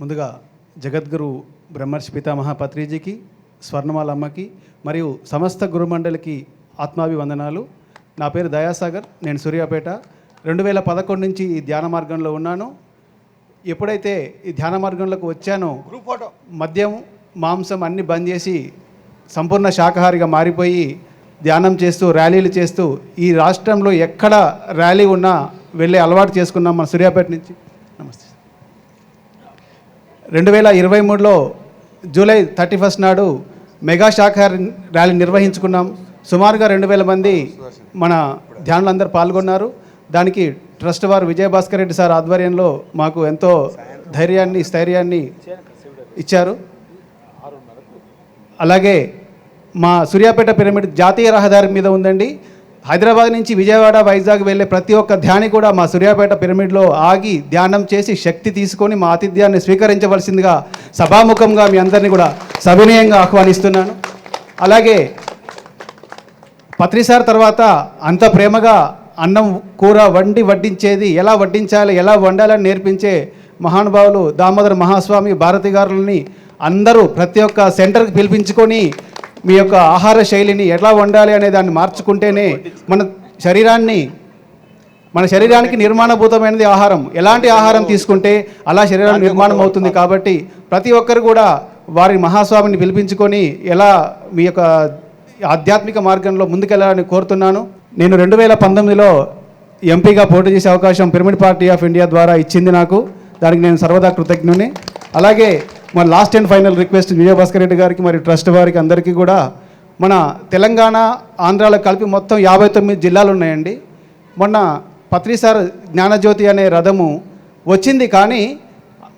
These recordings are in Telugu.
ముందుగా జగద్గురు బ్రహ్మర్షి పితామహ పత్రిజీకి స్వర్ణమాల అమ్మకి మరియు సమస్త గురుమండలికి ఆత్మాభివందనాలు. నా పేరు దయాసాగర్ నేను సూర్యాపేట. రెండు వేల పదకొండు నుంచి ఈ ధ్యాన మార్గంలో ఉన్నాను. ఎప్పుడైతే ఈ ధ్యాన మార్గంలోకి వచ్చానో మద్యం మాంసం అన్ని బంద్ చేసి సంపూర్ణ శాకాహారిగా మారిపోయి ధ్యానం చేస్తూ ర్యాలీలు చేస్తూ ఈ రాష్ట్రంలో ఎక్కడ ర్యాలీ ఉన్నా వెళ్ళే అలవాటు చేసుకున్నాం మన సూర్యాపేట నుంచి. రెండు వేల ఇరవై మూడులో జూలై థర్టీ ఫస్ట్ నాడు మెగా శాఖాహార ర్యాలీ నిర్వహించుకున్నాం. సుమారుగా రెండు వేల మంది మన ధ్యానులందరూ పాల్గొన్నారు. దానికి ట్రస్ట్ వారు విజయభాస్కర్ రెడ్డి సార్ ఆధ్వర్యంలో మాకు ఎంతో ధైర్యాన్ని స్థైర్యాన్ని ఇచ్చారు. అలాగే మా సూర్యాపేట పిరమిడ్ జాతీయ రహదారి మీద ఉందండి. హైదరాబాద్ నుంచి విజయవాడ వైజాగ్ వెళ్ళే ప్రతి ఒక్క ధ్యాని కూడా మా సూర్యాపేట పిరమిడ్లో ఆగి ధ్యానం చేసి శక్తి తీసుకొని మా ఆతిథ్యాన్ని స్వీకరించవలసిందిగా సభాముఖంగా మీ అందరినీ కూడా సవినయంగా ఆహ్వానిస్తున్నాను. అలాగే పత్రిసార్ తర్వాత అంత ప్రేమగా అన్నం కూర వండి వడ్డించేది ఎలా వడ్డించాలి ఎలా వండాలని నేర్పించే మహానుభావులు దామోదర మహాస్వామి భారతి గారులని అందరూ ప్రతి ఒక్క సెంటర్కి పిలిపించుకొని మీ యొక్క ఆహార శైలిని ఎలా వండాలి అనే దాన్ని మార్చుకుంటేనే మన శరీరాన్ని మన శరీరానికి నిర్మాణభూతమైనది ఆహారం. ఎలాంటి ఆహారం తీసుకుంటే అలా శరీరం నిర్మాణం అవుతుంది కాబట్టి ప్రతి ఒక్కరు కూడా వారి మహాస్వామిని పిలిపించుకొని ఎలా మీ యొక్క ఆధ్యాత్మిక మార్గంలో ముందుకెళ్ళాలని కోరుతున్నాను. నేను రెండు వేల పంతొమ్మిదిలో ఎంపీగా పోటీ చేసే అవకాశం పిరమిడ్ పార్టీ ఆఫ్ ఇండియా ద్వారా ఇచ్చింది నాకు. దానికి నేను సర్వదా కృతజ్ఞుని. అలాగే మన last and final request Vijayabhaskar Reddy గారికి మరి ట్రస్ట్ వారికి అందరికీ కూడా మన తెలంగాణ ఆంధ్రాలో కలిపి మొత్తం యాభై తొమ్మిది జిల్లాలు ఉన్నాయండి. మొన్న పత్రిసార్ జ్ఞానజ్యోతి అనే రథము వచ్చింది కానీ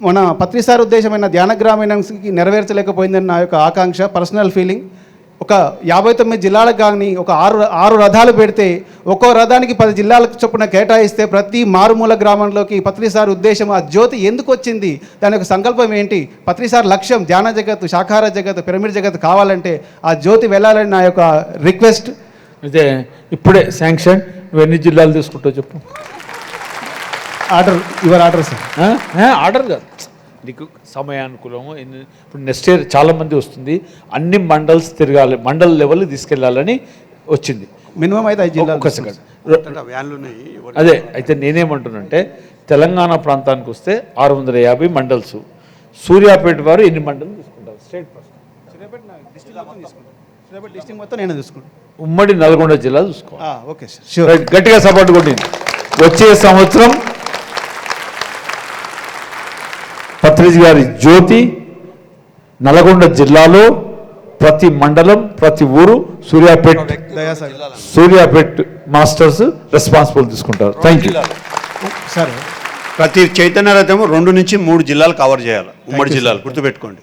మన పత్రిసార్ ఉద్దేశమైన ధ్యాన గ్రామీణంకి నెరవేర్చలేకపోయిందని నా యొక్క ఆకాంక్ష పర్సనల్ ఫీలింగ్ ఒక యాభై తొమ్మిది జిల్లాలకు కానీ ఒక ఆరు ఆరు రథాలు పెడితే ఒక్కో రథానికి పది జిల్లాలకు చొప్పున కేటాయిస్తే ప్రతి మారుమూల గ్రామంలోకి పత్రిసార్ ఉద్దేశం ఆ జ్యోతి ఎందుకు వచ్చింది? దాని యొక్క సంకల్పం ఏంటి? పత్రిసార్ లక్ష్యం ధ్యాన జగత్తు శాఖాహార జగత్తు పిరమిడ్ జగత్తు కావాలంటే ఆ జ్యోతి వెళ్ళాలని నా యొక్క రిక్వెస్ట్. అయితే ఇప్పుడే శాంక్షన్ నువ్వు ఎన్ని జిల్లాలు తీసుకుంటావు చెప్పు. Order your order sir. Order కాదు. నీకు సమయానుకూలము. ఇప్పుడు నెక్స్ట్ ఇయర్ చాలా మంది వస్తుంది. అన్ని మండల్స్ తిరగాలి మండల్ లెవెల్ తీసుకెళ్ళాలని వచ్చింది. మినిమం అయితే ఒక్క సెకండ్. అదే అయితే నేనేమంటున్నానంటే తెలంగాణ ప్రాంతానికి వస్తే ఆరు వందల యాభై మండల్స్. సూర్యాపేట వారు ఎన్ని మండలం తీసుకుంటారు? స్టేట్ డిస్ట్రిక్ట్ మొత్తం నేను చూసుకుంటాను ఉమ్మడి నల్గొండ జిల్లా చూసుకోవాలి. Okay sir. గట్టిగా సపోర్ట్ కొట్టింది. వచ్చే సంవత్సరం పత్రిజ్ గారి జ్యోతి నల్గొండ జిల్లాలో ప్రతి మండలం ప్రతి ఊరు సూర్యాపేట్ సూర్యాపేట్ మాస్టర్స్ రెస్పాన్సిబుల్ తీసుకుంటారు. థ్యాంక్ యూ సరే. ప్రతి చైతన్య రథము రెండు నుంచి మూడు జిల్లాలు కవర్ చేయాలి. ఉమ్మడి జిల్లాలు గుర్తుపెట్టుకోండి.